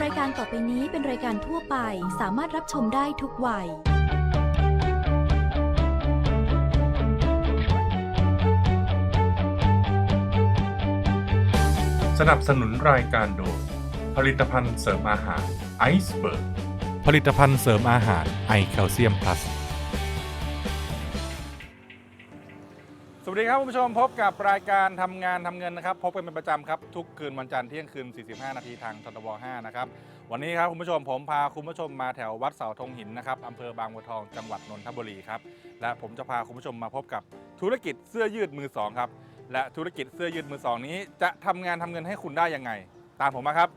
รายการต่อไปนี้เป็นรายการทั่วไปสามารถรับชมได้ทุกวัย สนับสนุนรายการโดยผลิตภัณฑ์เสริมอาหารไอซ์เบิร์กผลิตภัณฑ์เสริมอาหารไอแคลเซียมพลัส วัสดีครับคุณผู้ชมพบกับรายการทำงานทำเงินนะครับ พบกันเป็นประจำครับ ทุกคืนวันจันทร์เที่ยงคืน 45 นาทีทางททบ5นะครับ วันนี้ครับคุณผู้ชมผมพาคุณผู้ชมมาแถววัดเสาธงหินนะครับอำเภอบางบัวทองจังหวัดนนทบุรีครับ และผมจะพาคุณผู้ชมมาพบกับธุรกิจเสื้อยืดมือสองครับ และธุรกิจเสื้อยืดมือสองนี้จะทำงานทำเงินให้คุณได้ยังไง ตามผมมาครับ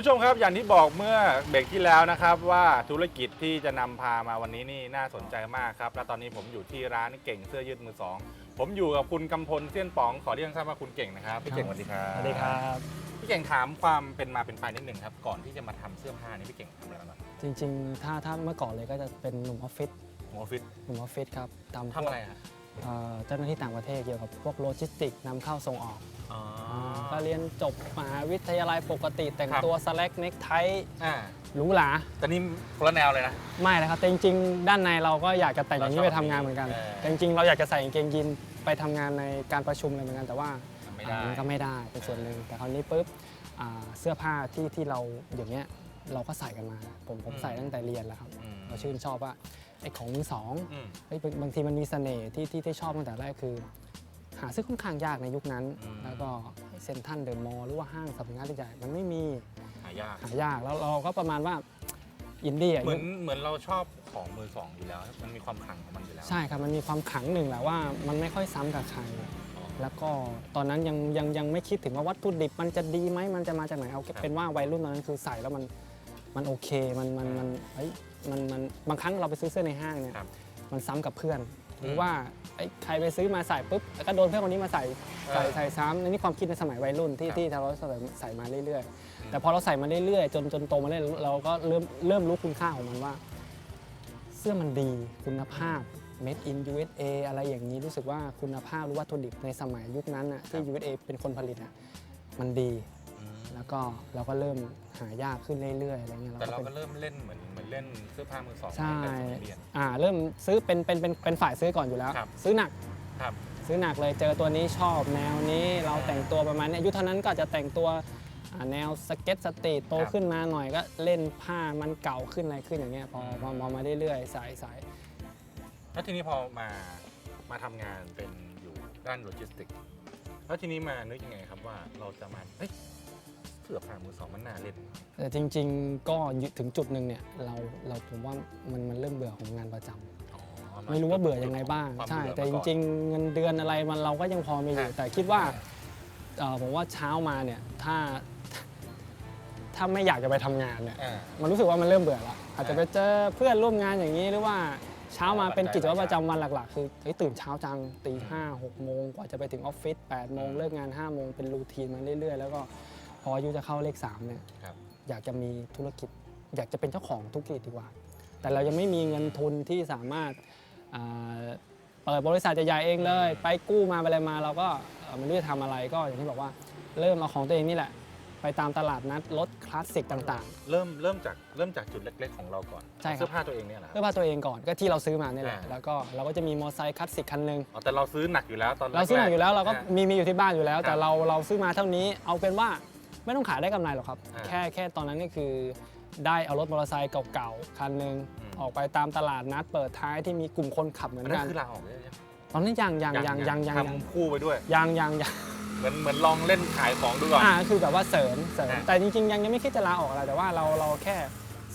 ผู้ชมครับอย่างที่บอกเมื่อเบรกที่แล้วนะครับ ว่าธุรกิจที่จะนำพามาวันนี้นี่น่าสนใจมากครับ และตอนนี้ผมอยู่ที่ร้านเก่งเสื้อยืดมือสองผมอยู่กับคุณกำพลเสี้ยนป๋องขอเรียกสั้นว่าคุณเก่งนะครับพี่เก่งสวัสดีครับสวัสดีครับพี่เก่งถามความเป็นมาเป็นไปนิดหนึ่งครับก่อนที่จะมาทำเสื้อผ้านี่พี่เก่งทำอะไรมาก่อนจริงๆ ถ้าถ้าเมื่อก่อนเลยก็จะเป็นหนุ่มออฟฟิศหมอฟิตหนุ่มออฟฟิศครับทำพวกทำอะไรฮะเอ่อเจ้าหน้าที่ต่างประเทศเกี่ยวกับพวกโลจิสติกส์นำเข้าส่งออกอ๋อ ก็เรียนจบมหาวิทยาลัยปกติแต่งครับตัวสแลกเน็กไทอ่าหรูหราแต่นี่คนละแนวเลยนะ ไม่นะครับแต่จริงๆ ด้านในเราก็อยากจะแต่งอย่างนี้เราชไปอบทำงานเหมือนกัน เออ แต่จริงๆ เราอยากจะใส่กางเกงยีนไปทำงานในการประชุมอะไรเหมือนกันแต่ว่า ทำไม่ได้ อ่ามันก็ไม่ได้เป็นส่วนหนึ่งแต่คราวนี้ปุ๊บอ่าเสื้อผ้าที่ที่เราอย่างเงี้ยเราก็ใส่กันมา ผมผมอืมใส่ตั้งแต่เรียนแล้วครับอืม เราชื่นชอบว่าไอ้ของมือสองอืม เฮ้ยบางบางทีมันมีเสน่ห์ที่ที่ที่ชอบตั้งแต่แรกคือ หาซื้อค่อนข้างยากในยุคนั้น อืม แล้วก็เซ็นทรัลเดอะมอลล์หรือว่าห้างสรรพสินค้าใหญ่ๆมันไม่มีหายาก หายากแล้วเราก็ประมาณว่าอินดี้อะเหมืยุอนคเหมือนเราชอบของมือสองอยู่แล้ว มันมีความขลังของมันอยู่แล้วใช่ครับมันมีความขลังหนึ่งแหละว่ามันไม่ค่อยซ้ำกับใคร อ๋อ แล้วก็ตอนนั้นยังยังยังไม่คิดถึงว่าวัตถุดิบมันจะดีไหมมันจะมาจากไหนเอาครับ เป็นว่าวัยรุ่นตอนนั้นคือใส่แล้วมันมันโอเคมันมันมันเฮ้ยมันมันบางครั้งเราไปซื้อเสื้อในห้างเนี่ยครับ มันซ้ำกับเพื่อน หรือมว่าไอ้ใครไปซื้อมาใส่ปุ๊บแล้วก็โดนเพื่อนคนนี้มาใส่ใส่เออใส่ซ้ำในนี่ความคิดในสมัยวัยรุ่นที่ครับที่เราใส่ใส่มาเรื่อยอืมๆแต่พอเราใส่มาเรื่อยๆ จนจนโตมาเรื่อยๆเราก็เริ่มเริ่มรู้คุณค่าของมันว่า เสื้อมันดีคุณภาพ made in USA อะไรอย่างนี้รู้สึกว่าคุณภาพหรือวัตถุดิบในสมัยยุคนั้นน่ะที่ USA เป็นคนผลิตอะมันดีอืมแล้วก็เราก็เริ่มหายากขึ้นเรื่อยๆอะไรเงี้ยแต่เราป็ก็นเริ่มเล่นเหมือน เหมือนเล่นเสื้อผ้ามือสองใช่ตั้งแต่สมัยเรียน อ่าเริ่มซื้อเป็นเป็นเป็นเป็นฝ่ายซื้อก่อนอยู่แล้ว ครับ ซื้อหนักครับ ซื้อหนักเลยเจอตัวนี้ชอบแนวนี้เราแต่งตัวประมาณเนี้ยอายุเท่านั้นก็อาจจะแต่งตัวอ่าแนวสเก็ตสตรีทโตครับขึ้นมาหน่อยก็เล่นผ้ามันเก่าขึ้นอะไรขึ้นอย่างเงี้ยพอพอมองมาเรื่อยๆสายสายแล้วทีนี้พอมามาทำงานเป็นอยู่ด้านโลจิสติกส์แล้วทีนี้มานึกยังไงครับว่าเราจะมาเฮ้ย เสื้อผ้ามือสองมันน่าเล่น แต่จริง ๆ ก็อยู่ถึงจุดหนึ่งเนี่ยเราเราผมว่ามันมันเริ่มเบื่อของงานประจำอ๋อไม่รู้ว่าเบื่อยังไงบ้างความใช่เบื่อแต่จมาก่อนริง ๆ เงินเดือนอะไรมันเราก็ยังพอมีอยู่ฮะแต่คิดว่าเอ่อผมว่าเช้ามาเนี่ยถ้าถ้าไม่อยากจะไปทำงานเนี่ยอ่ามันรู้สึกว่ามันเริ่มเบื่อแล้วอาจจะไปเจอเพื่อนร่วมงานอย่างนี้หรือว่าเช้ามาเป็นกิจวัตรประจำวันหลัก ๆ คือเฮ้ยตื่นเช้าจังตีห้าหกโมงกว่าจะไปถึงออฟฟิศแปดโมงเลิกงานห้าโมงเป็นรูทีนมาเรื่อยๆ แล้วก็ พออายุจะเข้าเลขสามเนี่ยครับ อยากจะมีธุรกิจ อยากจะเป็นเจ้าของธุรกิจดีกว่า แต่เรายังไม่มีเงินทุนที่สามารถอ่าเปิดบริษัทใหญ่ๆเองเลย ไปกู้มาไปอะไรมาเราก็เอ่อไม่รู้จะทำอะไรก็อย่างที่บอกว่าเริ่มเอาของตัวเองนี่แหละ ไปตามตลาดนัดรถคลาสสิกต่าง เริ่มเริ่มจากเริ่มจากจุดเล็ก ๆ ของเราก่อนใช่ครับ เสื้อผ้าตัวเองเนี่ยเหรอๆเพื่อพาตัวเองก่อนก็ที่เราซื้อมานี่แหละ อ่า แล้วก็เราก็จะมีมอเตอร์ไซค์คลาสสิกคันหนึ่ง อ๋อแต่เราซื้อหนักอยู่แล้วตอนเราซื้อหนักอยู่แล้วเราก็อ่มีมีอยู่ที่บ้านอยู่แล้วครับแต่เราเราซื้อมาเท่านี้เอาเป็นว่า ไม่ต้องขายได้กำไรหรอกครับ อ่า แค่แค่ตอนนั้นก็คือ ได้เอารถมอเตอร์ไซค์เก่าๆ คันหนึ่งอืมออกไปตามตลาดนัดเปิดท้ายที่มีกลุ่มคนขับเหมืออันนกันั้นน คือลาออกเลยยังตอนนี้ยังยังยังยังยังยังทำคู่ไปด้วย ยังยังยังเหมือนเหมือนลองเล่นขายของดูก่อน อ่าคือแบบว่าเสริมเสริม อ่าแต่จริงๆ ยังยังไม่คิดจะลาออกอะไรแต่ว่าเราเราแค่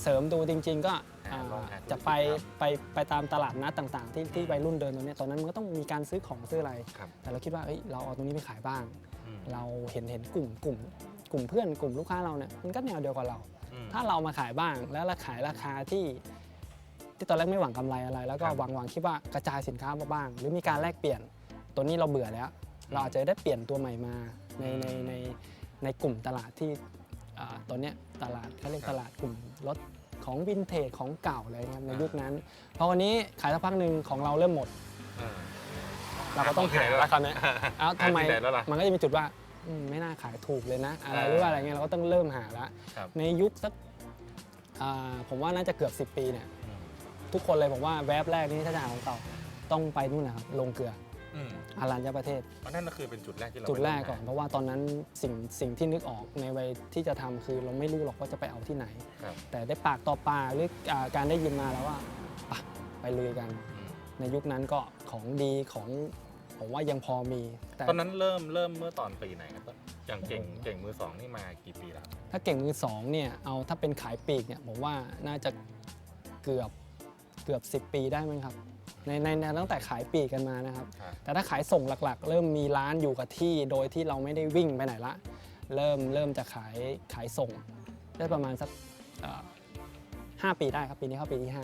เสริมดูจริง ๆ ก็อ่าอ่าลองหาธุรกิจจะไปครับไปไปตามตลาดนัดต่างๆ ที่ที่วัยรุ่นเดินตรงเนี้ยตอนนั้นมันก็ต้องมีการซื้อของซื้ออะไร ครับ แต่เราคิดว่าเอ้ยเราเอาตรงนี้ไปขายบ้าง อืม เราเห็นเห็นกลุ่มกลุ่ม กลุ่มเพื่อนกลุ่มลูกค้าเราเนี่ยมันก็แนวเดียวกับเรา อืม ถ้าเรามาขายบ้างแล้วเราขายราคาที่ ที่ตอนแรกไม่หวังกำไรอะไร แล้วก็ครับหวังหวังคิดว่ากระจายสินค้ามาบ้าง หรือมีการแลกเปลี่ยนตัวนี้เราเบื่อแล้ว เราอาจจะได้เปลี่ยนตัวใหม่มาในในในในกลุ่มตลาดที่อ่าตอนเนี้ยตลาดเขาเรียกครับตลาดกลุ่มรถของวินเทจของเก่าอะไรเงี้ยในยุคนั้นพอวันนี้ขายสักพักหนึ่งของเราเริ่มหมด เราก็ต้องหาราคาเนี้ย เอ้าทำไมหาที่ไหนแล้วล่ะ มันก็จะมีจุดว่า อืมไม่น่าขายถูกเลยนะ อะไรอ่าหรือว่าอะไรเงี้ยเราก็ต้องเริ่มหาละครับในยุคสักอ่าผมว่าน่าจะเกือบ 10 ปีเนี่ยอืม ทุกคนเลยผมว่าแวบแรกนี่ถ้าจะหาของเก่าต้องไปนู่นนะครับลงเกลืออืมอารัญญประเทศ เพราะนั่นก็คือเป็นจุดแรกที่เราจุดแรกไปก่อนเพราะว่าตอนนั้นสิ่งสิ่งที่นึกออกในวัยที่จะทำคือเราไม่รู้หรอกว่าจะไปเอาที่ไหน ครับแต่ได้ปากต่อปากหรืออ่าการได้ยินมาแล้วว่าอะไปลุยกัน อืมในยุคนั้นก็ของดีของ ผมว่ายังพอมีแต่ตอนนั้นเริ่มเริ่มเมื่อตอนปีไหนครับอย่างเก่งเก่งมือสองนี่มากี่ปีแล้ว ถ้าเก่งมือสองเนี่ยเอาถ้าเป็นขายปลีกเนี่ยผมว่าน่าจะเกือบเกือบ 10 ปีได้มั้งครับในในในตั้งแต่ขายปลีกกันมานะครับ ครับ แต่ถ้าขายส่งหลักๆ เริ่มมีร้านอยู่กับที่โดยที่เราไม่ได้วิ่งไปไหนละ เริ่มเริ่มจะขายขายส่ง ได้ประมาณสักเอ่อห้าปีได้ครับปีนี้เข้าปีที่ห้า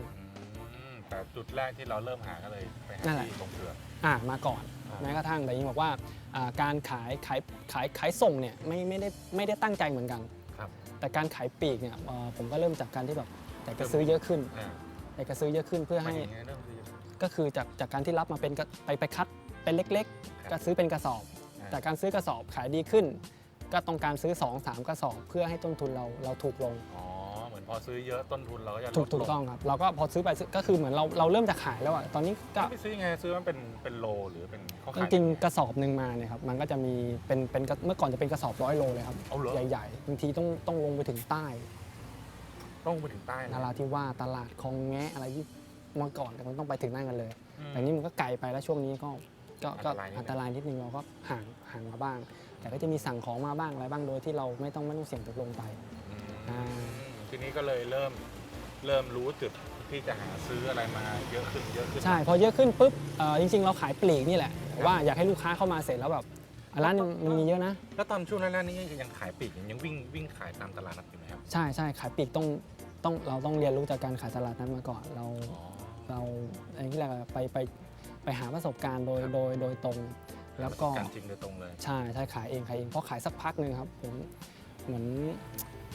อืมแต่จุดแรกที่เราเริ่มหาก็เลยไปหานั่นแหละ ที่ลงเกลืออ่ามาก่อนอ่า แม้กระทั่งแต่ยิงบอกว่าอ่าการขายขายขายขายส่งเนี่ยไม่ไม่ได้ไม่ได้ตั้งใจเหมือนกันครับแต่การขายปลีกเนี่ยเอ่อผมก็เริ่มจากการที่แบบอยากจะซื้อเยอะขึ้นอ่าอยากจะซื้อเยอะขึ้นเพื่อหมายให้ถึงไงเริ่มที่ก็คือจากจากการที่รับมาเป็นกระไปไปคัดเป็นเล็กครับๆก็ซื้อเป็นกระสอบอ่าแต่การซื้อกระสอบขายดีขึ้น ก็ต้องการซื้อ 2 3 กระสอบ เพื่อให้ต้นทุนเราเราถูกลง อ๋อเหมือนพอซื้อเยอะต้นทุนเราก็จะลดถูกถูกลต้องครับเราก็พอซื้อไปซื้อก็คือเหมือนเราเราเริ่มจะขายแล้วอะตอนนี้ก็ ไม่ซื้อยังไงซื้อมันเป็นเป็นโลหรือเป็นเขาจขาย ริงๆกระสอบหนึ่งมาเนี่ยครับมันก็จะมีเป็นเป็นเมื่อก่อนจะเป็นกระสอบร้อยโลเลยครับเอาเหรอ ใหญ่ๆบางทีต้องต้องลงไปถึงใต้ต้องไปถึงใต้เลยนาราธิวาสตลาดคลองแงะอะไรที่เมื่อก่อนแต่มันต้องไปถึงนั่นกันเลย อืม แต่นี่มันก็ไกลไปแล้วช่วงนี้ก็ก็ก็อันตรายนิดนึง อันตรายนิดนึงเราก็ห่างห่างมาบ้าง แต่ก็จะมีสั่งของมาบ้างอะไรบ้างโดยที่เราไม่ต้องไม่ต้องเสี่ยงตกลงไปอืมอ่า ทีนี้ก็เลยเริ่มเริ่มรู้จุดที่จะหาซื้ออะไรมาเยอะขึ้นเยอะขึ้น ใช่ พอเยอะขึ้นปุ๊บเอ่อจริง ๆ เราขายปลีกนี่แหละแต่ว่าอยากให้ลูกค้าเข้ามาเสร็จแล้วแบบอะร้านนี้มันมีเยอะนะ แล้วตอนช่วงแรกๆนี่ยังขายปลีกยังวิ่งวิ่งขายตามตลาดนัดอยู่ไหมครับใช่ใช่ขายปลีกต้องต้องเราต้องเรียนรู้จากการขายตลาดนั้นมาก่อนเราอ๋อเราอันนี้แหละไรไปไปไปหาประสบการณ์โดยโดยโดยตรง แล้วก็การจริงโดยตรงเลย ใช่ใช่ขายเองขายเองเพราะขายสักพักหนึ่งครับผมเหมือน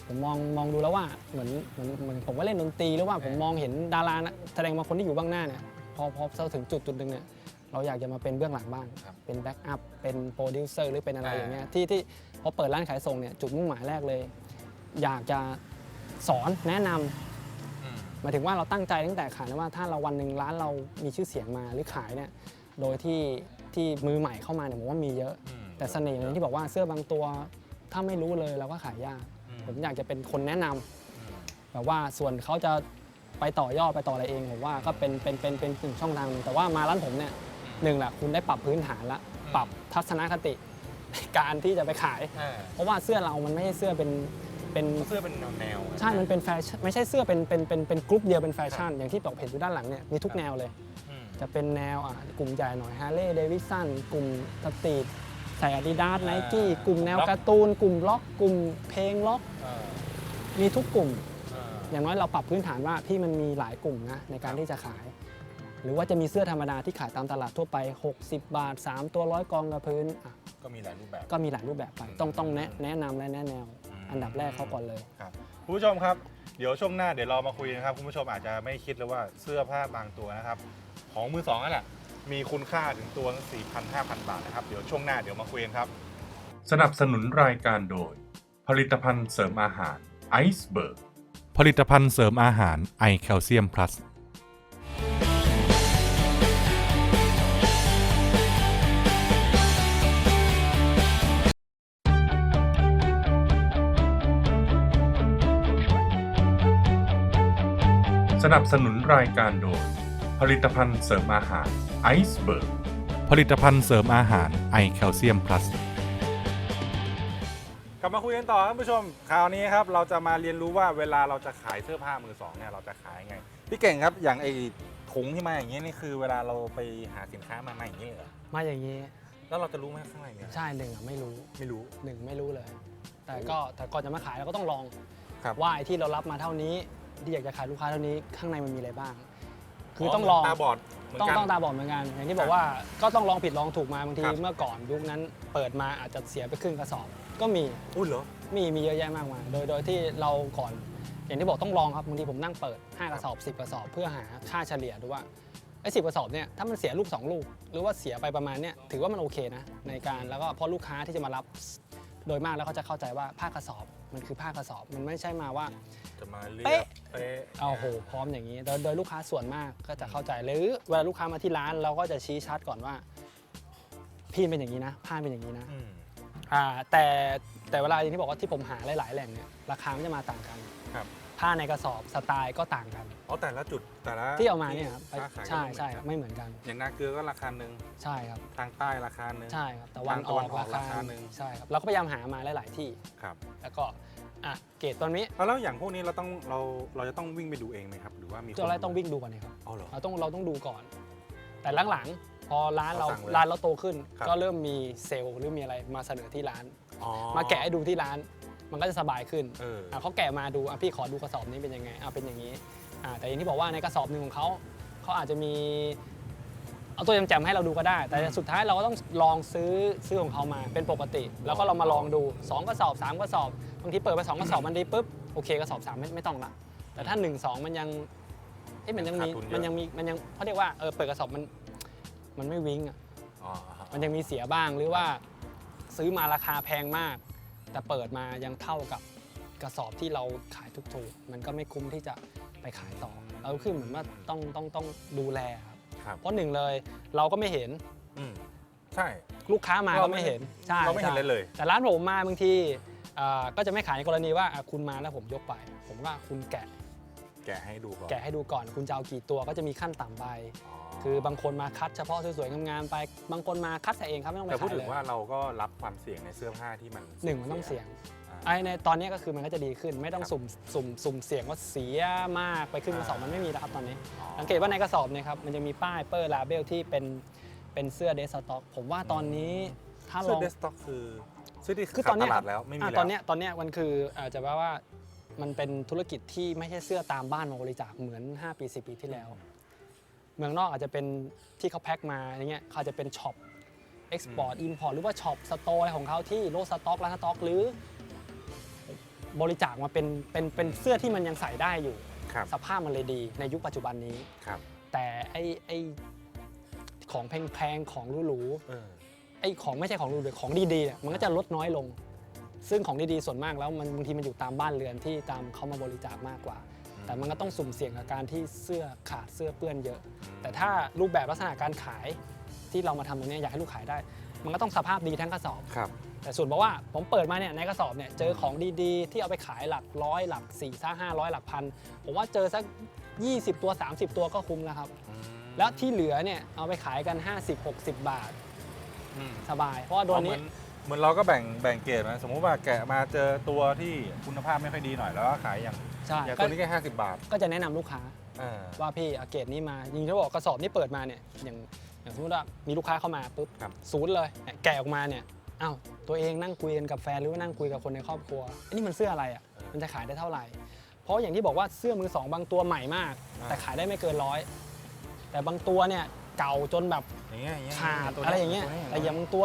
ผมมองมองดูแล้วว่าเหมือนเหมือนเหมือนผมว่าเล่นดนตรีหรือว่าผมมองเห็นดารานะแสดงมาคนที่อยู่เบ้างหน้าเนี่ยพอพอเราถึงจุดจุดหนึ่งเนี่ยเราอยากจะมาเป็นเบื้องหลังบ้าง ครับเป็นแบ็กอัพเป็นโปรดิวเซอร์หรือเป็นอะไรอ่า อย่างเงี้ยที่ที่พอเปิดร้านขายส่งเนี่ยจุดมุ่งหมายแรกเลย อยากจะสอนแนะนำ อืม หมายถึงว่าเราตั้งใจตั้งแต่ขายนะว่าถ้าเราวันหนึ่งร้านเรามีชื่อเสียงมาหรือขายเนี่ยโดยที่ที่มือใหม่เข้ามาเนี่ยผมว่ามีเยอะ อืม แต่เสน่ห์อย่างที่บอกว่าเสื้อบางตัว ถ้าไม่รู้เลยเราก็ขายยากอืม ผมอยากจะเป็นคนแนะนำอืมแบบว่าส่วนเขาจะไปต่อยอดไปต่ออะไรเอง ผมว่าก็เป็นเป็นเป็นเป็นหนึ่งช่องทางหนึ่งแต่ว่ามาร้านผมเนี่ยหนึ่งแหละคุณได้ปรับพื้นฐานละปรับทัศนคติในการที่จะไปขาย อ่าเพราะว่าเสื้อเรามันไม่ใช่เสื้อเป็นเป็น เสื้อเป็นแนวแนวๆใช่ มันเป็นแฟชั่น ไม่ใช่เสื้อเป็นเป็นเป็นเป็นกรุ๊ปเดียวเป็นแฟชั่น อย่างที่ตกเห็นอยู่ด้านหลังเนี่ย มีทุกแนวเลย อืม จะเป็นแนวอะกลุ่มใหญ่หน่อยฮาร์เลย์เดวิสันกลุ่มสตรีท ใส่อาดิดาสไนกี้กลุ่มแนวการ์ตูน กลุ่มล็อก กลุ่มเพลงล็อก เออมีทุกกลุ่ม เอออย่างน้อยเราปรับพื้นฐานว่าพี่มันมีหลายกลุ่มนะในการที่จะขาย หรือว่าจะมีเสื้อธรรมดาที่ขายตามตลาดทั่วไป 60 บาท 3 ตัวร้อยกองกับพื้นอะก็มีหลายรูปแบบ ก็มีหลายรูปแบบไป ต้องต้องแนะแนะนำและแนะแนวอืมอันดับแรกเขาก่อนเลย ครับคุณผู้ชมครับ เดี๋ยวช่วงหน้าเดี๋ยวเรามาคุยนะครับคุณผู้ชมอาจจะไม่คิดเลยว่าเสื้อผ้าบางตัวนะครับ ของมือสองนั่นแหละ มีคุณค่าถึงตัวสี่พันห้าพันบาทนะครับ เดี๋ยวช่วงหน้าเดี๋ยวมาคุยกันครับ สนับสนุนรายการโดย ผลิตภัณฑ์เสริมอาหารไอซ์เบิร์กผลิตภัณฑ์เสริมอาหารไอแคลเซียมพลัสสนับสนุนรายการโดย ผลิตภัณฑ์เสริมอาหาร ไอซ์เบิร์กผลิตภัณฑ์เสริมอาหารไอแคลเซียมพลัสกลับมาคุยกันต่อครับคุณผู้ชมคราวนี้ครับเราจะมาเรียนรู้ว่าเวลาเราจะขายเสื้อผ้ามือสองเนี่ยเราจะขายยังไงพี่เก่งครับอย่างไอ้ถุงที่มาอย่างนี้นี่คือเวลาเราไปหาสินค้ามาใหม่อย่างนี้เลยเหรอมาอย่างนี้ แล้วเราจะรู้ไหมข้างในเนี่ยใช่หนึ่งอะไม่รู้ไม่รู้ หนึ่งไม่รู้เลย แต่ก็แต่ก่อนจะมาขายเราก็ต้องลองครับ ว่าไอ้ที่เรารับมาเท่านี้ที่อยากจะขายลูกค้าเท่านี้ข้างในมันมีอะไรบ้าง คือต้องลอง ตาบอดเหมือนต้องกันต้องตาบอดเหมือนกัน อย่างที่บอกว่าก็ต้องลองผิดลองถูกมาบางทีครับเมื่อก่อนยุคนั้นเปิดมาอาจจะเสียไปครึ่งกระสอบ ก็มีอุ้ยเหรอ มีมีเยอะแยะมากมายโดยโดยที่เราก่อน อย่างที่บอกต้องลองครับบางทีผมนั่งเปิด 5 กระสอบ 10 กระสอบ เพื่อหาค่าเฉลี่ยดูว่าไอ้สิกระสอบเนี่ยถ้ามันเสียลูก 2 ลูก หรือว่าเสียไปประมาณเนี้ยถือว่ามันโอเคนะในการแล้วก็เพราะลูกค้าที่จะมารับ โดยมากแล้วเขาจะเข้าใจว่าผ้ากระสอบมันคือผ้ากระสอบมันไม่ใช่มาว่า จะมาเรียเป๊ะบเป๊ะเอาโหพร้อมอย่างนี้โดยโดยลูกค้าส่วนมากก็จะเข้าใจหรือเวลาลูกค้ามาที่ร้านเราก็จะชี้ชัดก่อนว่า พี่เป็นอย่างนี้นะผ้าเป็นอย่างนี้นะอืมอ่าแต่แต่เวลาอย่างที่บอกว่าที่ผมหาหลาย ๆ แหล่งเนี่ยราคามันจะมาต่างกัน ครับผ้าในกระสอบสไตล์ก็ต่างกัน อ๋อแต่ละจุดแต่ละที่เอามาเนี่ยครับค้าขายใช่ก็ใช่ไม่เหมือนกันไม่เหมือนกันอย่างนาเกลือก็ราคาหนึ่งใช่ครับ ทางใต้ราคาหนึ่ง ใช่ครับแต่วันทางอตะอวันกออกราคาราคาหนึ่ง ใช่ครับเราก็พยายามหามาหลาย ๆ ที่ ครับ แล้วก็ อะเกรดตอนนี้แล้วแล้วอย่างพวกนี้เราต้องเราเราจะต้องวิ่งไปดูเองไหมครับ หรือว่ามีคนตัวแรกต้องวิ่งดูก่อนนะครับอ๋อเหรอ เราต้องเราต้องดูก่อน แต่หลังๆพอร้านเราเราสั่งเลยร้านเราโตขึ้น ครับ ก็เริ่มมีเซลล์หรือมีอะไรมาเสนอที่ร้าน อ๋อมาแกะให้ดูที่ร้าน มันก็จะสบายขึ้นเอออะเขาแกะมาดูอะพี่ขอดูกระสอบนี้เป็นยังไงอะเป็นอย่างนี้อะแต่อย่างที่บอกว่าในกระสอบหนึ่งของเขาเขาอาจจะมี เอาตัวแจ่มๆให้เราดูก็ได้ แต่อืมสุดท้ายเราก็ต้องลองซื้อซื้อของเขามาเป็นปกติ แล้วก็เรามาลองดู 2กระสอบ 3กระสอบบางทีเปิดไป2กระสอบมันดีปุ๊บโอเคกระสอบ 3 ไม่ไม่ต้องละแต่ถ้า 1 2 มันยังเอ๊ะมันยังมีขาดทุนเยอะ มันยังมีมันยังเขาเรียกว่าเออเปิดกระสอบมันมันไม่วิ่งอะอ๋อมันยังมีเสียบ้างหรือว่าซื้อมาราคาแพงมาก แต่เปิดมายังเท่ากับกระสอบที่เราขายถูกๆมันก็ไม่คุ้มที่จะไปขายต่อเราคือเหมือนว่าต้องต้องต้องดูแลครับครับ เพราะหนึ่งเลยเราก็ไม่เห็นอืมใช่ ลูกค้ามาเราก็ไม่ไม่เห็นใช่เราไม่เห็นใช่เลยเลย แต่ร้านผมมาบางทีอ่าก็จะไม่ขายในกรณีว่าอะคุณมาแล้วผมยกไป ผมว่าคุณแกะแกะให้ดูก่อนแกะให้ดูก่อน คุณจะเอากี่ตัวก็จะมีขั้นต่ำไปคือบางคนมาคัดเฉพาะสวยๆงามๆไป บางคนมาคัดใส่เองครับไม่ต้องไปแต่พูดขายถึเลงยว่าเราก็รับความเสี่ยงในเสื้อผ้าที่มันหนึ่งมันต้องเสี่ยงอ่า ไอ้ในตอนนี้ก็คือมันก็จะดีขึ้น ไม่ต้องครับสุ่มสุ่มสุ่มเสี่ยงว่าเสียมากไปขึ้นกระสอบอ่ามัมันไม่มีแล้วครับตอนนี้อ๋อสังเกตว่าในกระสอบเนี่ยครับมันจะมีป้ายเปอร์ลาเบลที่เป็นเป็นเสื้อเดสต็อกผมว่าตอนนี้ถ้าลเสื้อองเดสต็อกคือซื้อที่คือขาตอนดเนี้ตยลาดแล้วไม่มีอะแล้วตอนเนี้ยตอนเนี้ยมันคืออาจจะแปลว่ามันเป็นธุรกิจที่ไม่ใช่เสื้อตามบ้านมาบริจาคเหมือน 5 ปี 10 ปีที่แล้ว เมืองนอกอาจจะเป็นที่เขาแพ็คมาอย่างเงี้ยเขาอาจจะเป็นช็อปเอ็กซ์พอร์ตอินพอร์ตหรือว่าช็อปสโตร์อะไรของเขาที่โลสต็อกร้านสต็อก หรือ บริจาคมาเป็นเป็นเป็นเสื้อที่มันยังใส่ได้อยู่ ครับสภาพมันเลยดีในยุคปัจจุบันนี้ ครับแต่ไอ้ไอ้ของแพงๆของหรูๆเออไอ้ของไม่ใช่ของดูเลยของดีๆเนี่ยมันก็จะลดน้อยลง ซึ่งของดีๆส่วนมากแล้วมันบางทีมันอยู่ตามบ้านเรือนที่ตามเขามาบริจาคมากกว่า แต่มันก็ต้องสุ่มเสี่ยงกับการที่เสื้อขาดเสื้อเปื้อนเยอะ แต่ถ้ารูปแบบลักษณะการขายที่เรามาทำตรงเนี้ยอยากให้ลูกขายได้ มันก็ต้องสภาพดีทั้งกระสอบ ครับ แต่ส่วนบอกว่าผมเปิดมาเนี่ยในกระสอบเนี่ยเจอของดีๆ ที่เอาไปขายหลักร้อยหลัก4ี่ซ่าห้าร้อยหลักพันผมว่าเจอสัก 20 ตัว 30 ตัวก็คุ้มแล้วครับอืมแล้วที่เหลือเนี่ยเอาไปขายกัน 50-60 บาทอืมสบาย เพราะว่าโดนเหมืนี้อนเหมือนเราก็แบ่งแบ่งเกรดนะสมมุติว่าแกะมาเจอตัวที่คุณภาพไม่ค่อยดีหน่อยแล้วก็ขายอย่างใช่อย่างก็ตัวนี้แค่ห้าสิบบาทก็จะแนะนำลูกค้า อ่า ว่าพี่เอาเกรดนี้มาจริงๆเขาบอกกระสอบนี้เปิดมาเนี่ยอย่างอย่างสมมติว่ามีลูกค้าเข้ามาปุ๊บครับ ศูนย์เลยเนี่ยแกะออกมาเนี่ย อ้าวตัวเองนั่งคุยกันกับแฟนหรือว่านั่งคุยกับคนในครอบครัวไอ้นี่มันเสื้ออะไรอะมันจะขายได้เท่าไหร่ เพราะอย่างที่บอกว่าเสื้อมือสองบางตัวใหม่มากอ่าแต่ขายได้ไม่เกินร้อยแต่บางตัวเนี่ยเก่าจนแบบอย่างเงี้ยอย่างเงี้ยขาดตัวอะไรอย่างเงี้ยตัวนี้แต่อย่างบางตัว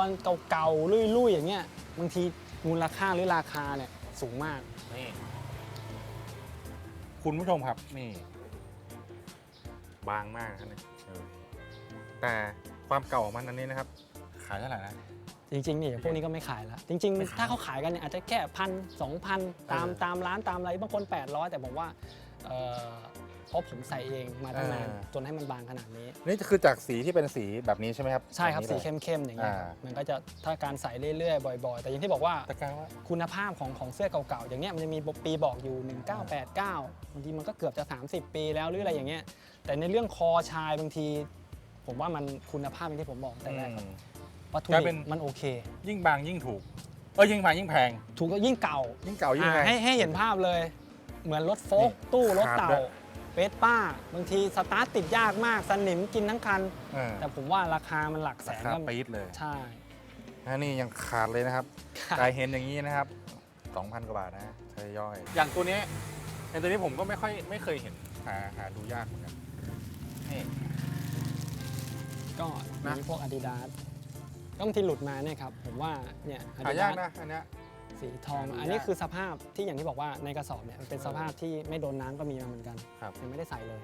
เก่าๆลุยๆอย่างเงี้ยบางทีมูลค่าหรือราคาเนี่ยสูงมากนี่คุณผู้ชมครับนี่บางมากนะครับเนี่ยเออแต่ความเก่าของมันอันนี้นะครับ ขายเท่าไหร่นะ จริงๆนี่พวกนี้ก็ไม่ขายแล้ว จริงไม่ขายๆถ้าเขาขายกันเนี่ยอาจจะแค่พันสองพันตามเออตามร้านตามอะไรบางคน 800 แต่ผมว่าเอ่อเพราะผมใส่เองมาตั้งนาน เออ จนให้มันบางขนาดนี้ นี่คือจากสีที่เป็นสีแบบนี้ใช่ไหมครับใช่ครับแนี้สีลย เข้มๆอย่างเงี้ยครับอ่ามั มันก็จะถ้าการใส่เรื่อยๆ บ่อย ๆ แต่อย่างที่บอกว่า ตะกร้าว่า คุณภาพของของเสื้อเก่าๆ อย่างเงี้ยมันจะมีปีบอกอยู่ 1989 บางทีมันก็เกือบจะ 30 ปีแล้วหรืออะไรอย่างเงี้ย แต่ในเรื่องคอชายบางที ผมว่ามันคุณภาพอย่างที่ผมบอกแต่แรกครับ อืม วัตถุกลายดิเป็น บมันโอเค ยิ่งบางยิ่งถูก เออยิ่งบางยิ่งแพง ถูกก็ยิ่งเก่ายิ่งเก่ายิ่งอ่าแพง ให้ให้เห็นภาพเลย เหมือนรถโฟกนี่ตู้รถขาดเต่าด้วยเฟสป้า บางทีสตาร์ทติดยากมากสนิมกินทั้งคัน เออแต่ผมว่าราคามันหลักแสรานคาก็ปี๊ดเลยใช่อันนี้ยังขาดเลยนะครับค่ะกายเห็นอย่างนี้นะครับ 2,000 กว่าบาทนะใช่ย่อย อย่างตัวนี้ในตัวนี้ผมก็ไม่ค่อยไม่เคยเห็นหาหาดูยากเหมือนกันนี่ ก็นะ มีพวก Adidas ก็บางทีหลุดมาเนี่ยครับผมว่าเนี่ยหายาก Adidas นะอันเนี้ย สีทองหายากอันนี้คือสภาพที่อย่างที่บอกว่าในกระสอบเนี่ยมันเป็นสภาพที่ไม่โดนน้ำก็มีมาเหมือนกันครับ ยังไม่ได้ใส่เลย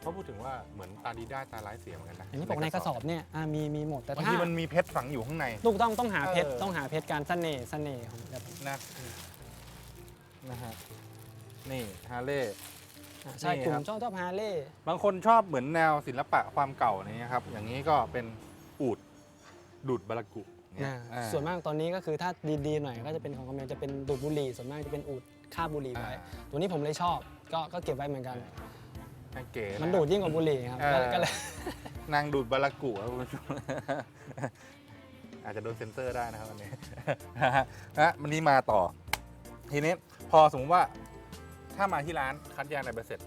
เพราะพูดถึงว่าเหมือนตาดีได้ตาร้ายเสียเหมือนกันนะอย่างที่บอกในกระสอบเนี่ยอะมีมีหมดแต่บางถ้าทีมันมีเพชรฝังอยู่ข้างในถูกต้องต้องหาเพชรเออ ต้องหาเพชรการเสน่ห์เสน่ห์ของแบบนะนะฮะนี่ฮาร์เลย์ อะใช่นี่กลุ่ครัมบ ชอบชอบฮาร์เลย์บางคนชอบเหมือนแนวศิลปะความเก่านี้ครับ อย่างนี้ก็เป็นอูด ดูดบารากุเนี่ยอะอ่าส่วนมากตอนนี้ก็คือถ้าดีๆหน่อยก็จะเป็นของกำเนิดจะเป็นดูดบุหรี่ส่วนมากจะเป็นอูดค่าบบุหรี่ไว้อ่าตัวนี้ผมเลยชอบก็ก็เก็บไว้เหมือนกันให้เก๋ะ มันดูดยิ่งกว่าบุหรี่ครับเออก็ก็เลย นางดูดบารากุครับคุณผู้ชม อาจจะโดนเซ็นเซอร์ได้นะครับวันนี้ นะวันนี้มาต่อ ทีนี้พอสมมติว่าถ้ามาที่ร้านคัดแยกอะไรไปเสร็จ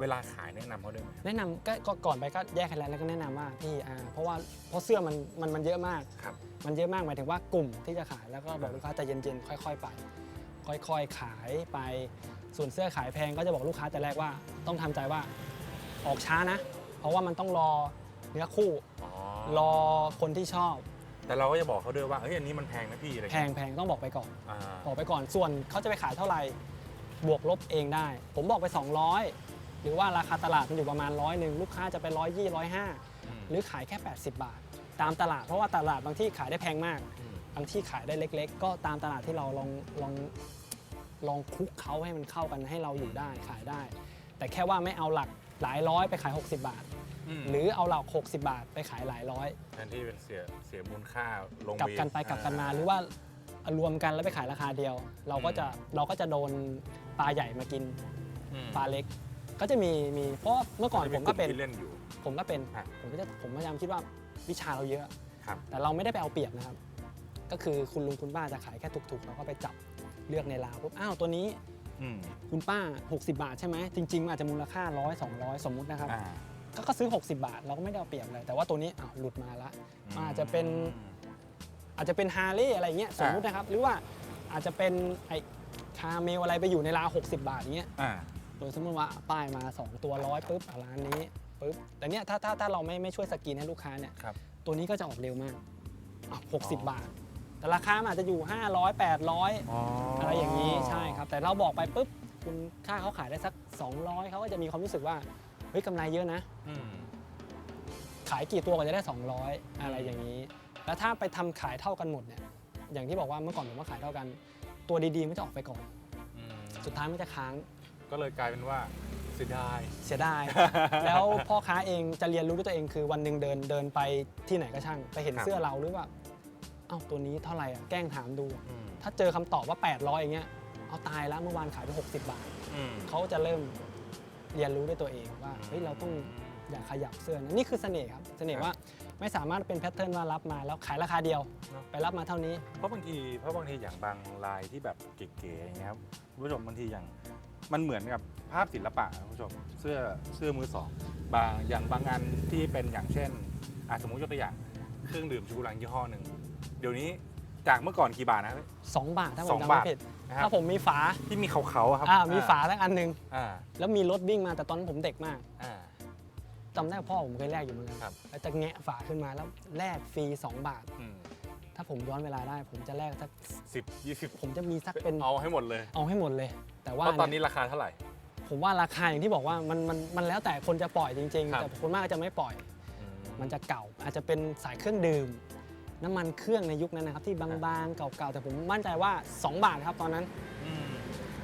เวลาขายแนะนำเขาด้วยไหม แนะนำก็ก็ก่อนไปก็แยกกันแล้วแล้วก็แนะนำว่าพี่อ่าเพราะว่าเพราะเสื้อมันมันมันเยอะมาก ครับ มันเยอะมากหมายถึงว่ากลุ่มที่จะขายแล้วก็บอกลูกค้าใจเย็นๆค่อย ๆ ไป ค่อยๆขายไปส่วนเสื้อขายแพงก็จะบอกลูกค้าแต่แรกว่าต้องทำใจว่าออกช้านะ เพราะว่ามันต้องรอเนื้อคู่รอคนที่ชอบแต่เราก็จะบอกเขาด้วยว่าเฮ้ยอันนี้มันแพงนะพี่อะไรแพงแพงต้องบอกไปก่อน อ่าบอกไปก่อนส่วนเขาจะไปขายเท่าไหร่บวกลบเองได้ ผมบอกไป 200 หรือว่าราคาตลาดมันอยู่ประมาณร้อยหนึ่งลูกค้าจะไปร้อยยี่ร้อยห้ามหรือขายแค่ 80 บาท ตามตลาดเพราะว่าตลาดบางที่ขายได้แพงมากมบางที่ขายได้เล็ก ๆ ก็ตามตลาดที่เราลองลองลองคลุกเขาให้มันเข้ากันให้เราอยู่ได้ขายได้ แต่แค่ว่าไม่เอาหลักหลายร้อยไปขาย 60 บาทมหรือเอาหลัก60 บาทไปขายหลายร้อยแทนที่เป็นเสียเสียมูลค่าลงกลับกันเวไปกลับกันมาหรือว่ารวมกันแล้วไปขายราคาเดียว เราก็จะเราก็จะโดนปลาใหญ่มากินอืมปลาเล็ก ก็จะมีมีเพราะเมื่อก่อนผมก็เป็นที่เล่นอยู่ ผมก็เป็นฮะผมก็จะผมพยายามคิดว่าวิชาเราเยอะ ครับ แต่เราไม่ได้ไปเอาเปรียบนะครับ ก็คือคุณลุงคุณป้าจะขายแค่ถูกๆเราก็ไปจับเลือกในราวปุ๊บอ้าวตัวนี้อืมคุณป้า 60 บาทใช่ไหมจริงๆมันอาจจะมูลค่า100 200สมมุตินะครับ อ่าก็ก็ซื้อ 60 บาท เราก็ไม่ได้เอาเปรียบเลยแต่ว่าตัวนี้อ้าวหลุดมาละ มันอาจจะเป็น อาจจะเป็นฮาร์เลย์อะไรเงี้ยสมมุตินะครับ หรือว่าอาจจะเป็นไอ้คาเมลอะไรไปอยู่ในราว60 บาทเงี้ย อ่า โดยสมมติว่าป้ายมา 2 ตัวร้อยปุ๊บอะร้านนี้ปุ๊บแต่เนี้ยถ้าถ้าถ้าเราไม่ไม่ช่วยสกรีนให้ลูกค้าเนี่ยครับ ตัวนี้ก็จะออกเร็วมากอะ60อ๋อบาท แต่ราคามันอาจจะอยู่ 500 800อ๋ออะไรอย่างนี้ใช่ครับ แต่เราบอกไปปุ๊บคุณค่าเขาขายได้สัก 200เขาก็จะมีความรู้สึกว่าเฮ้ยกำไรเยอะนะ อืมขายกี่ตัวก็จะได้ 200 อะไรอย่างนี้ แล้วถ้าไปทำขายเท่ากันหมดเนี่ย อย่างที่บอกว่าเมื่อก่อนผมว่าขายเท่ากัน ตัวดีๆมันจะออกไปก่อน อืมสุดท้ายมันจะค้าง ก็เลยกลายเป็นว่าเสียดาย เสียดาย แล้วพ่อค้าเองจะเรียนรู้ด้วยตัวเองคือวันหนึ่งเดินเดินไปที่ไหนก็ช่าง ไปเห็นครับ เสื้อเราหรือว่าเอ้าตัวนี้เท่าไหร่อะแกล้งถามดู อืมถ้าเจอคำตอบว่า 800 อย่างเงี้ยเอาตายแล้วเมื่อวานขายไป60 บาท อืม เขาจะเริ่มเรียนรู้ด้วยตัวเองว่าเฮ้ยเราต้องอย่าขยับเสื้อนะนี่คือเสน่ห์ครับเสน่ห์ว่าไม่สามารถเป็นแพทเทิร์นว่ารับมาแล้วขายราคาเดียว เนอะ ไปรับมาเท่านี้ เพราะบางทีเพราะบางทีอย่างบางลายที่แบบเก๋ๆอย่างเงี้ยครับคุณผู้ชมบางทีอย่าง มันเหมือนกับภาพศิลปะนะคุณผู้ชมเสื้อเสื้อมือสองบางอย่างบางงานที่เป็นอย่างเช่นอะสมมุติยกตัวอย่างเครื่องดื่มชูกำลังยี่ห้อหนึ่งเดี๋ยวนี้จากเมื่อก่อนกี่บาทนะ2บาทถ้าผสมองจำบาไม่ทผิดนะครัถ้าบผมมีฝาที่มีขาวๆอะครับอ่ามีฝาสักอันหนึง อ่าแล้วมีรถวิ่งมาแต่ตอนนั้นผมเด็กมากอ่า จำได้ว่าพ่อผมเคยแลกอยู่เหมือนกันครับ แล้วจะแงะฝาขึ้นมาแล้วแลกฟรี2บาท อืม ถ้าผมย้อนเวลาได้ ผมจะแลกสักสิบยี่สิบผมจะมีสักเป็นเอาให้หมดเลย เอาให้หมดเลย แต่เพว่าราะตอนเนี่ยนี้ราคาเท่าไหร่ ผมว่าราคาอย่างที่บอกว่ามันมันมันแล้วแต่คนจะปล่อยจริง ครัๆ บ แต่คนมากก็จะไม่ปล่อยอืมันจะเก่าอาจจะเป็นสายเครื่องดื่ม น้ำมันเครื่องในยุคนั้นนะครับ ที่บางๆ เก่าๆ แต่ผมมั่นใจว่า 2 บาทครับตอนนั้น อืม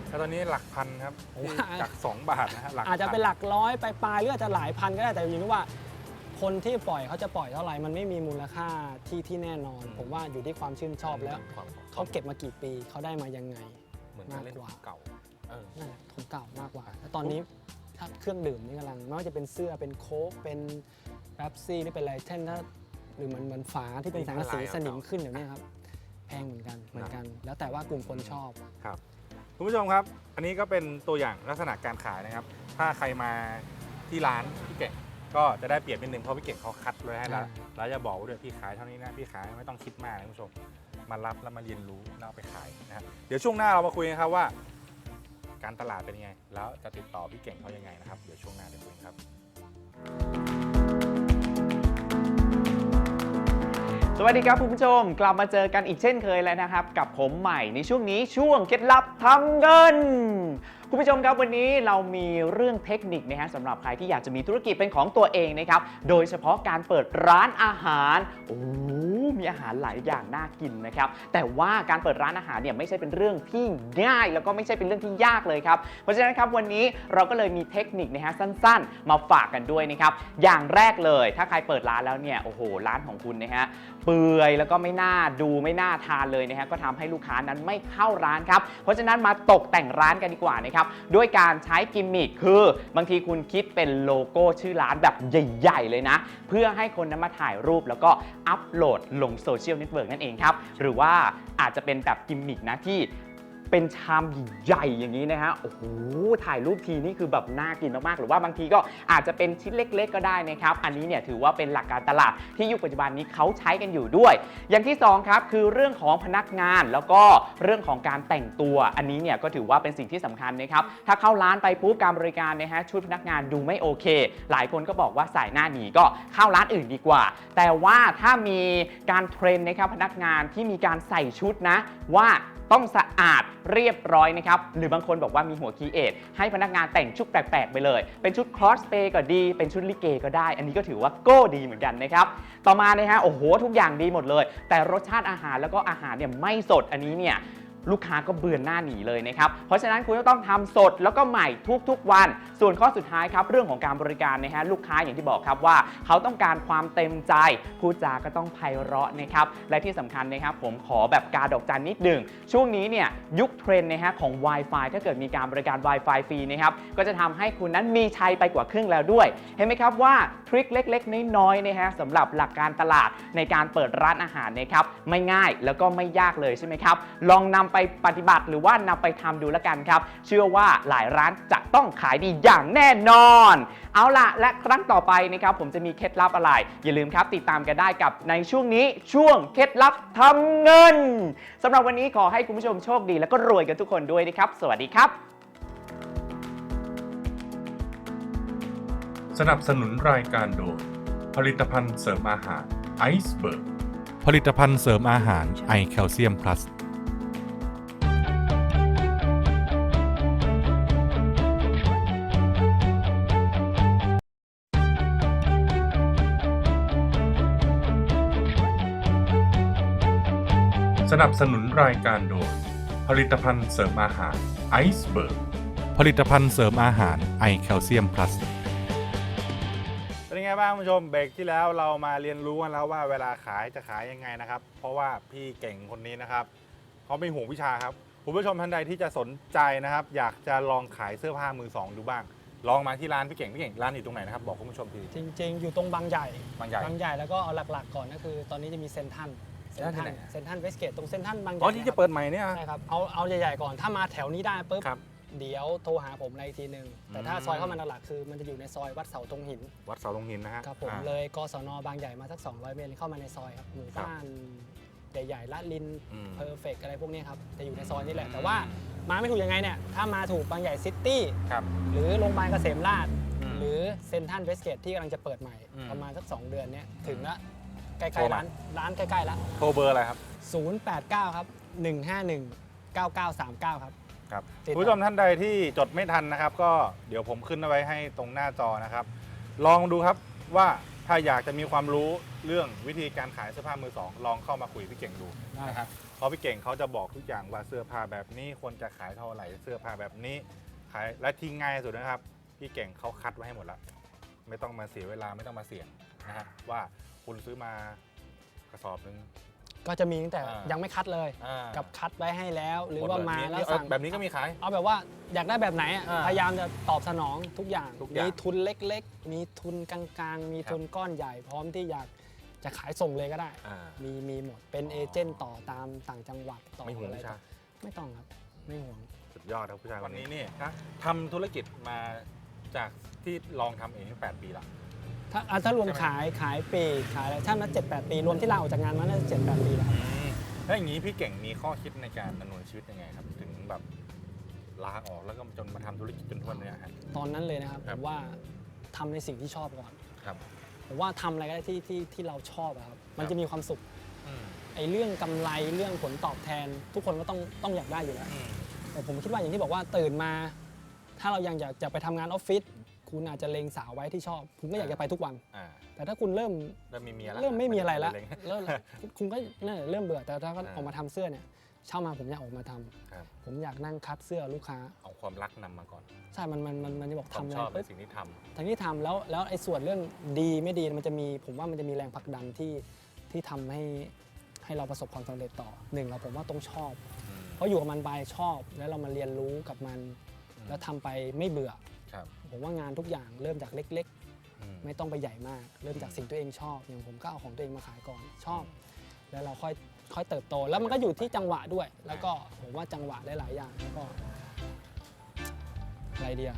แล้วตอนนี้หลักพันครับผมว่า จาก 2 บาทนะฮะหลักอาจจะเป็นพัหลักร้อยไปปลายๆหรืออาจจะหลายพันก็ได้แต่อยู่ที่ว่า คนที่ปล่อยเขาจะปล่อยเท่าไหร่มันไม่มีมูลค่าที่ที่แน่นอน ผมว่าอยู่ที่ความชื่นชอบแล้วความเขาเก็บมากี่ปีเขาได้มายังไง เหมือนการเล่นมากกว่าของเก่าเออ นั่นแหละของเก่ามากกว่าแล้วตอนนี้ถ้าเครื่องดื่มนี่กำลังไม่ว่าจะเป็นเสื้อเป็นโค้กเป็นแป๊บซี่นี่เป็นอะไรเช่นถ้าหรือเหมือนเหมือนฝาที่เป็นสังกะสีสนิมขึ้นเดี๋ยวนี้ครับ แพงเหมือนกันเหมือนกัน แล้วแต่ว่ากลุ่มคนชอบ ครับคุณผู้ชมครับ อันนี้ก็เป็นตัวอย่างลักษณะการขายนะครับ ถ้าใครมาที่ร้านพี่เก่ง ก็จะได้เปรียบนิดนึงเพราะพี่เก่งเขาคัดไว้ให้แล้วอ่าแล้วจะบอกว่าด้วยพี่ขายเท่านี้นะพี่ขายไม่ต้องคิดมากนะคุณผู้ชมมารับแล้วมาเรียนรู้แล้วเอาไปขายนะครับเดี๋ยวช่วงหน้าเรามาคุยกันครับว่า การตลาดเป็นยังไง แล้วจะติดต่อพี่เก่งเขายังไงนะครับเดี๋ยวช่วงหน้าเดี๋ยวคุยกันครับ สวัสดีครับคุณผู้ชม กลับมาเจอกันอีกเช่นเคยแล้วนะครับ กับผมใหม่ในช่วงนี้ช่วงเคล็ดลับทำเงิน คุณผู้ชมครับวันนี้เรามีเรื่องเทคนิคนะฮะสำหรับใครที่อยากจะมีธุรกิจเป็นของตัวเองนะครับ โดยเฉพาะการเปิดร้านอาหาร โอ้ มีอาหารหลายอย่างน่ากินนะครับ แต่ว่าการเปิดร้านอาหารเนี่ยไม่ใช่เป็นเรื่องที่ง่าย แล้วก็ไม่ใช่เป็นเรื่องที่ยากเลยครับ เพราะฉะนั้นครับวันนี้เราก็เลยมีเทคนิคนะฮะสั้น ๆ มาฝากกันด้วยนะครับ อย่างแรกเลย ถ้าใครเปิดร้านแล้วเนี่ย โอ้โห ร้านของคุณนะฮะ เปื่อยแล้วก็ไม่น่าดูไม่น่าทานเลยนะฮะ ก็ทำให้ลูกค้านั้นไม่เข้าร้านครับ เพราะฉะนั้นมาตกแต่งร้านกันดีกว่านะครับนะครับด้วยการใช้กิมมิคคือบางทีคุณคิดเป็นโลโก้ชื่อร้านแบบใหญ่ ๆ เลยนะ เพื่อให้คนนั้นมาถ่ายรูปแล้วก็อัปโหลดลงโซเชียลเน็ตเวิร์กนั่นเองครับ หรือว่าอาจจะเป็นแบบกิมมิคนะที่ เป็นชามใหญ่ๆอย่างนี้นะฮะโอ้โหถ่ายรูปทีนี่คือแบบน่ากินมากๆหรือว่าบางทีก็อาจจะเป็นชิ้นเล็ก ๆ ก็ได้นะครับอันนี้เนี่ยถือว่าเป็นหลักการตลาดที่ยุคปัจจุบันนี้เขาใช้กันอยู่ด้วย อย่างที่สองครับคือเรื่องของพนักงานแล้วก็เรื่องของการแต่งตัวอันนี้เนี่ยก็ถือว่าเป็นสิ่งที่สำคัญนะครับถ้าเข้าร้านไปปุ๊บการบริการนะฮะชุดพนักงานดูไม่โอเค หลายคนก็บอกว่าใส่หน้าหนีก็เข้าร้านอื่นดีกว่า แต่ว่าถ้ามีการเทรนนะครับพนักงานที่มีการใส่ชุดนะว่า ต้องสะอาดเรียบร้อยนะครับ หรือบางคนบอกว่ามีหัวคีเอทให้พนักงานแต่งชุดแปลกๆไปเลย เป็นชุดคลอสเพย์ก็ดี เป็นชุดลิเกก็ได้ อันนี้ก็ถือว่าโก้ดีเหมือนกันนะครับ ต่อมานะฮะโอ้โห ทุกอย่างดีหมดเลย แต่รสชาติอาหารแล้วก็อาหารเนี่ยไม่สดอันนี้เนี่ย ลูกค้าก็เบื่อหน้าหนีเลยนะครับ เพราะฉะนั้นคุณจะต้องทำสดแล้วก็ใหม่ทุกๆวัน ส่วนข้อสุดท้ายครับเรื่องของการบริการนะฮะลูกค้าอย่างที่บอกครับว่า เขาต้องการความเต็มใจพูดจาก็ต้องไพเราะนะครับและที่สำคัญนะครับผมขอแบบกาดอกจันนิดหนึ่งช่วงนี้เนี่ยยุคเทรนนะฮะของ Wi-Fi ถ้าเกิดมีการบริการ Wi-Fi ฟรีนะครับก็จะทำให้คุณนั้นมีชัยไปกว่าครึ่งแล้วด้วย เห็นไหมครับว่าทริคเล็ก ๆ น้อยๆนะฮะสำหรับหลักการตลาดในการเปิดร้านอาหารนะครับไม่ง่ายแล้วก็ไม่ยากเลยใช่ไหมครับลองนำไปปฏิบัติหรือว่านำไปทำดูแล้วกันครับ เชื่อว่าหลายร้านจะต้องขายดีอย่างแน่นอน เอาล่ะ และครั้งต่อไปนะครับผมจะมีเคล็ดลับอะไร อย่าลืมครับติดตามกันได้กับในช่วงนี้ช่วงเคล็ดลับทำเงินสำหรับวันนี้ขอให้คุณผู้ชมโชคดี แล้วก็รวยกันทุกคนด้วยนะครับ สวัสดีครับ สนับสนุนรายการโดยผลิตภัณฑ์เสริมอาหารไอซ์เบิร์กผลิตภัณฑ์เสริมอาหารไอแคลเซียมพลัส สนับสนุนรายการโดย ผลิตภัณฑ์เสริมอาหารไอซ์เบิร์กผลิตภัณฑ์เสริมอาหารไอแคลเซียมพลัส เป็นยังไงบ้างคุณผู้ชมเบรกที่แล้วเรามาเรียนรู้กันแล้วว่าเวลาขายจะขายยังไงนะครับ เพราะว่าพี่เก่งคนนี้นะครับเขาไม่ห่วงวิชาครับคุณผู้ชมท่านใดที่จะสนใจนะครับ อยากจะลองขายเสื้อผ้ามือสองดูบ้าง ลองมาที่ร้านพี่เก่งพี่เก่งร้านอยู่ตรงไหนนะครับบอกคุณผู้ชมที จริงๆ อยู่ตรงบางใหญ่บางใหญ่บางใหญ่แล้วก็เอาหลักๆก่อนก็คือ ตอนนี้จะมีเซนทรัน เซนเซ็นทรัทรัลนที่ไหนเซนทรันเวสเกตตรงเซนทรันบางใหญ่อ๋อที่จะเปิดใหม่เนี่ย ใช่ครับ เอาเอาใหญ่ๆก่อนถ้ามาแถวนี้ได้ปุ๊บครับ เดี๋ยวโทรหาผมในอีกทีหนึ่งแต่ถ้าอืมซอยเข้ามาหลักๆคือมันจะอยู่ในซอยวัดเสาธงหินวัดเสาลงหินนะฮะครับผมอ่า เลยกศนบางใหญ่มาสัก 200 เมตรเข้ามาในซอยครับหมู่ครับบ้านใหญ่ๆละลินอืม เพอร์เฟกอะไรพวกนี้ครับจะอยู่ในซอยนี่แหละ แต่ว่ามาไม่ถูกยังไงเนี่ยถ้ามาถูกบางใหญ่ซิตี้ ครับ หรือโรงพยาบาลเกษมราชอืมหรือเซนทันเวสเกตที่กำลังจะเปิดใหม่ อืม ประมาณสัก 2 เดือนเนี่ยถึงละ ใกโทรล้ๆมาร้านร้านใกล้ๆละโทรเบอร์อะไรครับ 089 ครับ 151 9939 ครับ ครับติดต่อคุณผู้ชมท่านใดที่จดไม่ทันนะครับ ก็เดี๋ยวผมขึ้นเอาไว้ให้ตรงหน้าจอนะครับ ลองดูครับว่าถ้าอยากจะมีความรู้เรื่องวิธีการขายเสื้อผ้ามือสองลองเข้ามาคุยพี่เก่งดู ได้นะครับ เพราะพี่เก่งเขาจะบอกทุกอย่างว่าเสื้อผ้าแบบนี้ควรจะขายเท่าไหร่เสื้อผ้าแบบนี้ขายและที่ง่ายสุดนะครับ พี่เก่งเขาคัดไว้ให้หมดแล้ว ไม่ต้องมาเสียเวลาไม่ต้องมาเสี่ยงนะฮะว่า คุณซื้อมากระสอบหนึง ก็จะมีตั้งแต่อ่ายั ยังไม่คัดเลย อ่ากับคัดไว้ให้แล้ว หรือหดว่าเลยมานี่แล้วนี่สั่งแบบนี้ก็มีขาย เอาแบบว่าอยากได้แบบไหนอะอ่าพยายามจะตอบสนองทุกอย่าง ทุกอย่างมีทุนเล็ก ๆ มีทุนกลางๆ มีทุนก้อนใหญ่ พร้อมที่อยากจะขายส่งเลยก็ได้ อ่า มีมีหมดเป็นอ๋อ เอเจนต์ต่อตามต่างจังหวัดต่อไม่ห่วงอะไรวิชาต่อไม่ต้องครับ ไม่ห่วง สุดยอดครับผู้ชายวันนี้นี่ทำธุรกิจมาจากที่ลองทำเองแปดปีละ ถ้าอะถ้ารวมใช่ไหมขายขายปีกขายอะไรถ้านับเจ็ดแปดปี รวมที่ลาออกจากงานมาน่าจะเจ็ดแปดปีแล้วแล้วอย่างนี้พี่เก่งมีข้อคิดในการดำเนินชีวิตยังไงครับ ถึงแบบลาออกแล้วก็จนมาทำธุรกิจจนทุกวันเนี้ยฮะ ตอนนั้นเลยนะครับครัผบมว่าทำในสิ่งที่ชอบก่อนครับ ผมว่าทำอะไรก็ได้ที่ที่ที่เราชอบอะครับ มันจะมีความสุขอืมไอ้เรื่องกำไรเรื่องผลตอบแทน ทุกคนก็ต้องต้องอยากได้อยู่แล้ว อืมแต่ผมคิดว่าอย่างที่บอกว่าตื่นมา ถ้าเรายังอยากจะไปทำงานออฟฟิศ คุณอาจจะเล็งสาวไว้ที่ชอบ คุณก็อยากจะไปทุกวัน อ่าแต่ถ้าคุณเริ่มเริ่มมีเมียแล้วเริ่มไม่มีอะไรแล้วเงแล้วคุณก็นั่นแหละเริ่มเบื่อแต่ถ้าก็อ่าออกมาทำเสื้อเนี่ยเช่ามาผมอยากออกมาทำครับผมอยากนั่งคัดเสื้อลูกค้าเอาความรักนำมาก่อนใช่มันมันมันมันจะบอกความทำอะชไรอบในปุ๊บสิ่งที่ทำทั้งที่ทำแล้วแล้วไอ้ส่วนเรื่องดีไม่ดีมันจะมีผมว่ามันจะมีแรงผลักดันที่ที่ทำให้ให้เราประสบความสำเร็จต่อหนึ่งเราผมว่าต้องชอบอืมเพราะอยู่กับมันไปชอบแล้วเรามาเรียนรู้กับมันอืมแล้วทำไปไม่เบื่อครับ ผมว่างานทุกอย่างเริ่มจากเล็กอืมๆไม่ต้องไปใหญ่มาก เริ่มจากสิ่งตัวเองชอบ อย่างผมก็เอาของตัวเองมาขายก่อนชอบ แล้วเราค่อยค่อยเติบโต แล้วมันก็อยู่ที่จังหวะด้วย แล้วก็ผมว่าจังหวะได้หลายอย่างแล้วก็อะไรเดีย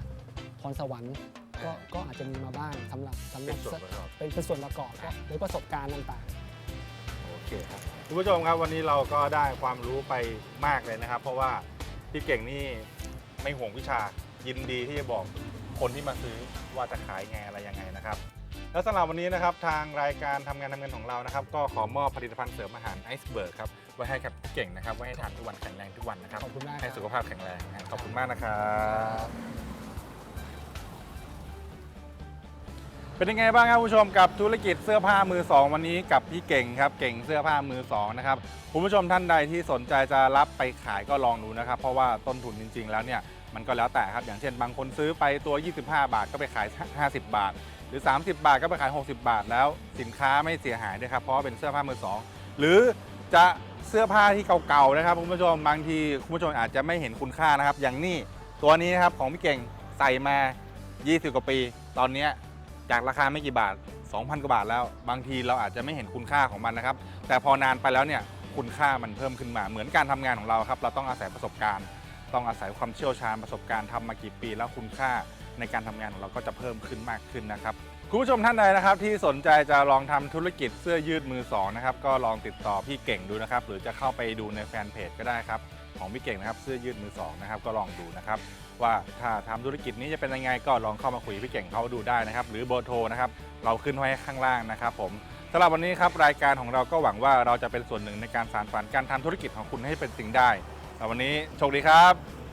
พรสวรรค์ก็ก็อาจจะมีมาบ้างสำหรับสำหเป็รันบส่วนประกอบ เป็นเป็นส่วนประกอบก็หรือประสบการณ์ต่างโอเคครับคุณผู้ชมครับวันนี้เราก็ได้ความรู้ไปมากเลยนะครับ เพราะว่าพี่เก่งนี่ไม่ห่วงวิชายินดีที่จะบอก คนที่มาซื้อว่าจะขายไงอะไรยังไงนะครับ แล้วสำหรับวันนี้นะครับทางรายการทำงานทำเงินของเรานะครับ ก็ขอมอบผลิตภัณฑ์เสริมอาหารไอซ์เบิร์กครับไว้ให้กับพี่เก่งนะครับไว้ให้ทานทุกวันแข็งแรงทุกวันนะครับๆขอบคุณมากคให้รับสุขภาพแข็งแรงนะขอบคุณมากนะครับเป็นยังไงบ้างครับคุณผู้ชมกับธุรกิจเสื้อผ้ามือสองวันนี้กับพี่เก่งครับเก่งเสื้อผ้ามือสองนะครับคุณผู้ชมท่านใดที่สนใจจะรับไปขายก็ลองดูนะครับ เพราะว่าต้นทุนจริง ๆ แล้วเนี่ย มันก็แล้วแต่ครับ อย่างเช่นบางคนซื้อไปตัว 25 บาทก็ไปขาย 50 บาท หรือ 30 บาทก็ไปขาย 60 บาท แล้วสินค้าไม่เสียหายด้วยครับเพราะเป็นเสื้อผ้ามือสองหรือจะเสื้อผ้าที่เก่าๆนะครับคุณผู้ชมบางทีคุณผู้ชมอาจจะไม่เห็นคุณค่านะครับ อย่างนี้ตัวนี้นะครับของพี่เก่งใส่มา 20 กว่าปี ตอนนี้จากราคาไม่กี่บาท 2,000 กว่าบาทแล้ว บางทีเราอาจจะไม่เห็นคุณค่าของมันนะครับ แต่พอนานไปแล้วเนี่ยคุณค่ามันเพิ่มขึ้นมาเหมือนการทำงานของเราครับ เราต้องอาศัยประสบการณ์ ต้องอาศัยความเชี่ยวชาญประสบการณ์ทำมากี่ปี แล้วคุณค่าในการทำงานของเราก็จะเพิ่มขึ้นมากขึ้นนะครับคุณผู้ชมท่านใดนะครับ ที่สนใจจะลองทำธุรกิจเสื้อยืดมือสองนะครับก็ลองติดต่อพี่เก่งดูนะครับ หรือจะเข้าไปดูในแฟนเพจก็ได้ครับของพี่เก่งนะครับเสื้อยืดมือสองนะครับก็ลองดูนะครับ ว่าถ้าทำธุรกิจนี้จะเป็นยังไงก็ลองเข้ามาคุยกับพี่เก่งเขาดูได้นะครับ หรือเบอร์โทรนะครับ เราขึ้นไว้ข้างล่างนะครับผมสำหรับวันนี้ครับรายการของเราก็หวังว่าเราจะเป็นส่วนหนึ่งในการสานฝันการทำธุรกิจของคุณให้เป็นสิ่งได้สำหรับ วันนี้โชคดีครับ